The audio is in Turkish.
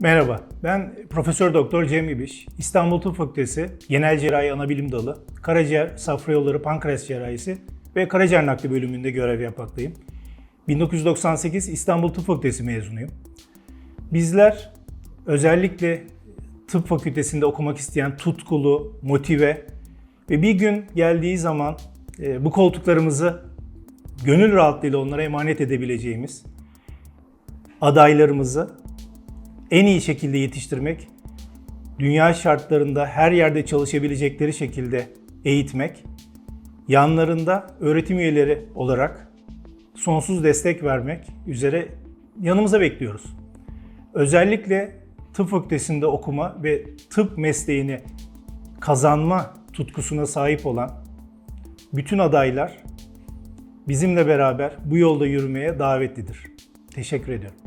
Merhaba, ben Profesör Doktor Cem İbiş, İstanbul Tıp Fakültesi Genel Cerrahi Anabilim Dalı, Karaciğer, Safra Yolları, Pankreas Cerrahisi ve Karaciğer Nakli bölümünde görev yapmaktayım. 1998 İstanbul Tıp Fakültesi mezunuyum. Bizler özellikle tıp fakültesinde okumak isteyen tutkulu, motive ve bir gün geldiği zaman e, bu koltuklarımızı gönül rahatlığıyla onlara emanet edebileceğimiz adaylarımızı en iyi şekilde yetiştirmek, dünya şartlarında her yerde çalışabilecekleri şekilde eğitmek, yanlarında öğretim üyeleri olarak sonsuz destek vermek üzere yanımıza bekliyoruz. Özellikle tıp fakültesinde okuma ve tıp mesleğini kazanma tutkusuna sahip olan bütün adaylar bizimle beraber bu yolda yürümeye davetlidir. Teşekkür ediyorum.